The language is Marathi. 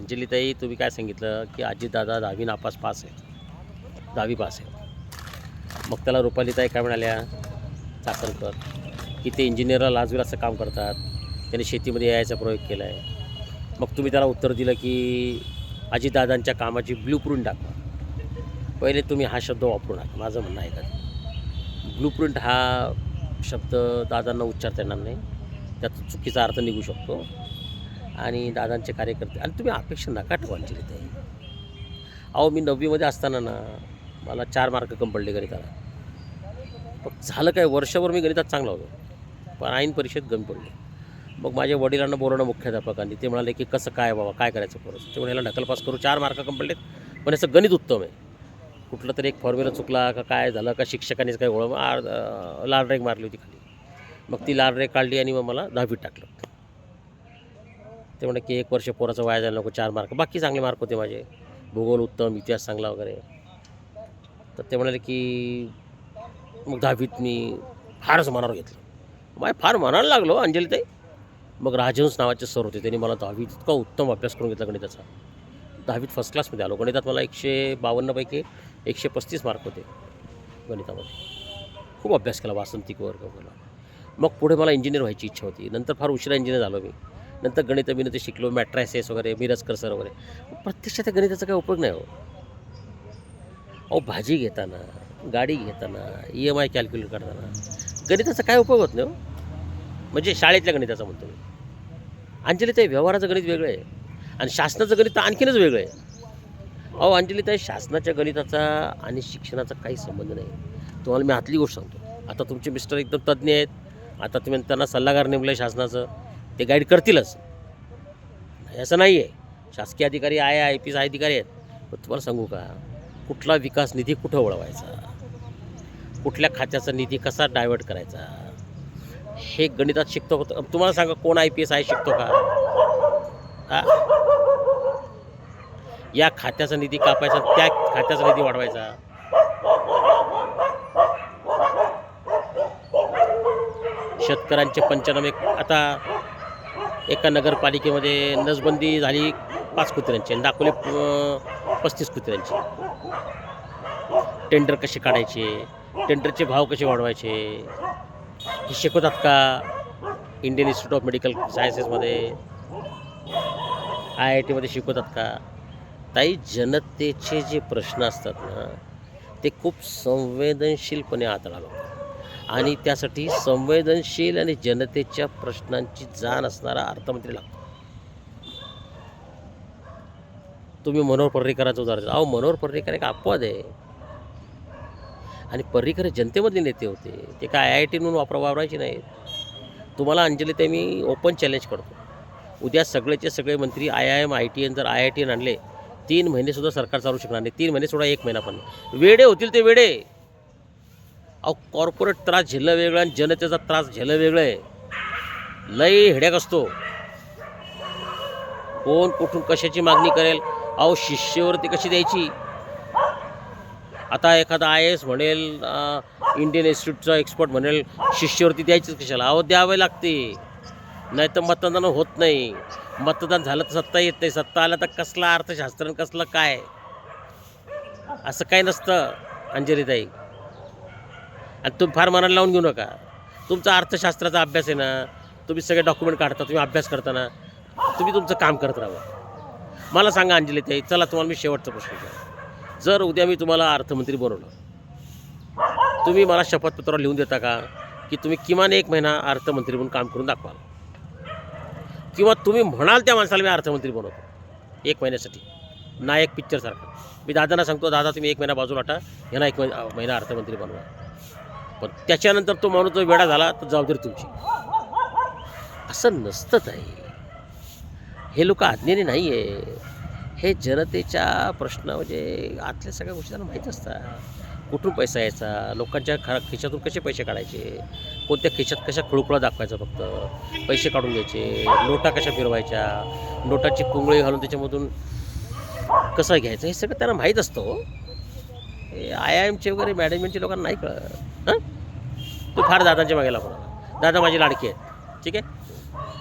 अंजलीताई तुम्ही काय सांगितलं की अजितदादा दहावी नापास पास आहे. दहावी पास आहे. मग त्याला रुपालीताई काय म्हणाल्या चाकणकर की ते इंजिनियरला लाजवेल असं काम करतात. त्याने शेतीमध्ये यायचा प्रयोग केला आहे मग तुम्ही त्याला उत्तर दिलं की आजीदादांच्या कामाची ब्लू प्रिंट दाखवा. पहिले तुम्ही हा शब्द वापरू नका. माझं म्हणणं आहे का? ब्लू प्रिंट हा शब्द दादांना उच्चारता येणार नाही. त्यात चुकीचा अर्थ निघू शकतो. आणि दादांचे कार्यकर्ते. आणि तुम्ही अपेक्षा नका ठेवायची तिथे अहो मी नववीमध्ये असताना ना मला चार मार्क कम पडले गणिताला मग झालं काय वर्षभर मी गणितात चांगला होतो. पण आईन परीक्षेत गमी पडले. मग माझ्या वडिलांना बोलवणं मुख्याध्यापकांनी ते म्हणाले की कसं काय बाबा काय करायचं परत ते म्हणाला नकलपास करू चार मार्क कम पडलेत पण याचं गणित उत्तम आहे. कुठलं तरी एक फॉर्म्युला चुकला का काय झालं का शिक्षकांनीच काय ओळख आर लाल रेग मारली होती खाली. मग ती लाल रेग काढली आणि मग मला दहावीत टाकलं. ते म्हणे की एक वर्ष पोराचं वाया जायला नको चार मार्क बाकी चांगले मार्क होते माझे. भूगोल उत्तम इतिहास चांगला वगैरे. तर ते म्हणाले की मग दहावीत मी फारच मनावर घेतलं. माय फार मनाला लागलो अंजलीताई. मग राजहंस नावाचे सर होते त्यांनी मला दहावीत इतका उत्तम अभ्यास करून घेतला गणिताचा. दहावीत फर्स्ट क्लासमध्ये आलो. गणितात मला एकशे बावन्नपैकी एकशे पस्तीस मार्क होते गणितामध्ये. खूप अभ्यास केला वासंतिक वर्ग मला मग पुढे मला इंजिनियर व्हायची इच्छा होती. नंतर फार उशिरा इंजिनियर झालो मी. नंतर गणित बिनित शिकलो मॅट्रायसेस वगैरे मिरजकर सर वगैरे. प्रत्यक्षात त्या गणिताचा काही उपयोग नाही हो. अहो भाजी घेताना गाडी घेताना ई एम आय कॅल्क्युलेट करताना गणिताचा काय उपयोग होत नाही हो. म्हणजे शाळेतल्या गणिताचा म्हणतो मी. अंजलीताई व्यवहाराचं गणित वेगळं आहे. आणि शासनाचं गणित तर आणखीनच वेगळं आहे. अहो अंजलीताई शासनाच्या गणिताचा आणि शिक्षणाचा काही संबंध नाही. तुम्हाला मी आतली गोष्ट सांगतो. आता तुमचे मिस्टर एकदम तज्ज्ञ आहेत. आता तुम्ही त्यांना सल्लागार नेमलं आहे शासनाचं. ते गाईड करतीलच. असं नाही आहे शासकीय अधिकारी आहे आय पी एस अधिकारी आहेत. पण तुम्हाला सांगू का? कुठला विकास निधी कुठं वळवायचा? कुठल्या खात्याचा निधी कसा डायव्हर्ट करायचा? हे गणितात शिकतो तुम्हाला सांगा कोण आय पी एस आहे शिकतो का? हा? या खात्याचा निधी कापायचा त्या खात्याचा निधी वाढवायचा. शेतकऱ्यांचे पंचनामे आता एका नगरपालिकेमध्ये नसबंदी झाली पाच कुत्र्यांची आणि दाखवले पस्तीस कुत्र्यांची. टेंडर कसे काढायचे? टेंडरचे भाव कसे वाढवायचे? हे शिकवतात का? इंडियन इन्स्टिट्यूट ऑफ मेडिकल सायन्सेसमध्ये आय आय टीमध्ये शिकवतात का? ताई जनतेचे जे प्रश्न असतात ना ते खूप संवेदनशीलपणे हाताळावं लागतात. आणि त्यासाठी संवेदनशील आणि जनतेच्या प्रश्नांची जाण असणारा अर्थमंत्री लागतो. तुम्ही मनोहर पर्रीकरांचं उदाहरण अहो मनोहर पर्रीकर एक अपवाद आहे. आणि पर्रीकर हे जनतेमधले नेते होते. ते काय आय आय टी म्हणून वापर वापरायचे नाहीत. तुम्हाला अंजली ते मी ओपन चॅलेंज करतो. उद्या सगळेचे सगळे मंत्री I I M I T N जर आय आय टी एन आणले तीन महिनेसुद्धा सरकार चालू शकणार नाही. तीन महिनेसुद्धा एक महिना पण वेडे होतील ते वेडे. अहो कॉर्पोरेट त्रास झेलं वेगळं आणि जनतेचा त्रास झेलं वेगळं आहे. लय हेड्याक असतो. कोण कुठून कशाची मागणी करेल? अहो शिष्यवृत्ती कशी द्यायची? आता एखादा आय एस म्हणेल इंडियन इन्स्टिट्यूटचा एक्सपर्ट म्हणेल शिष्यवृत्ती द्यायचीच कशाला? अहो द्यावे लागते. नाही तर मतदान होत नाही. मतदान झालं तर सत्ता येत नाही. सत्ता आलं तर कसला अर्थशास्त्र कसलं काय? असं काही नसतं अंजलीताई. आणि तुम्ही फार मनाला लावून घेऊ नका. तुमचा अर्थशास्त्राचा अभ्यास आहे ना तुम्ही सगळे डॉक्युमेंट काढता तुम्ही अभ्यास करताना तुम्ही तुमचं काम करत राहा. मला सांगा अंजली ताई चला तुम्हाला मी शेवटचा प्रश्न विचार जर उद्या मी तुम्हाला अर्थमंत्री बनवलं तुम्ही मला शपथपत्रावर लिहून देता का? की तुम्ही किमान एक महिना अर्थमंत्री म्हणून काम करून दाखवाल. किंवा तुम्ही म्हणाल त्या माणसाला मी अर्थमंत्री बनवतो एक महिन्यासाठी. नायक पिक्चरसारखं मी दादांना सांगतो दादा तुम्ही एक महिना बाजूला टाका ह्यांना एक महिना महिना अर्थमंत्री बनवा. पण त्याच्यानंतर तो माणूस जो वेडा झाला तर जबाबदारी तुमची. असं नसतं आहे. हे लोक आज्ञेने नाही आहे हे जनतेच्या प्रश्न म्हणजे आतल्या सगळ्या गोष्टी त्यांना माहीत असतात. कुठून पैसा यायचा? लोकांच्या खरा खिशातून कसे पैसे काढायचे? कोणत्या खिशात कशा खुळखुळा दाखवायचा फक्त? पैसे काढून घ्यायचे. नोटा कशा फिरवायच्या? नोटाची कुंगळी घालून त्याच्यामधून कसं घ्यायचं? हे सगळं त्यांना माहीत असतं हो. आय आय एमचे वगैरे मॅनेजमेंटचे लोकांना नाही कळत. हां? तू फार दादांच्या मागे लागू दादा माझी लाडकी आहे ठीक आहे?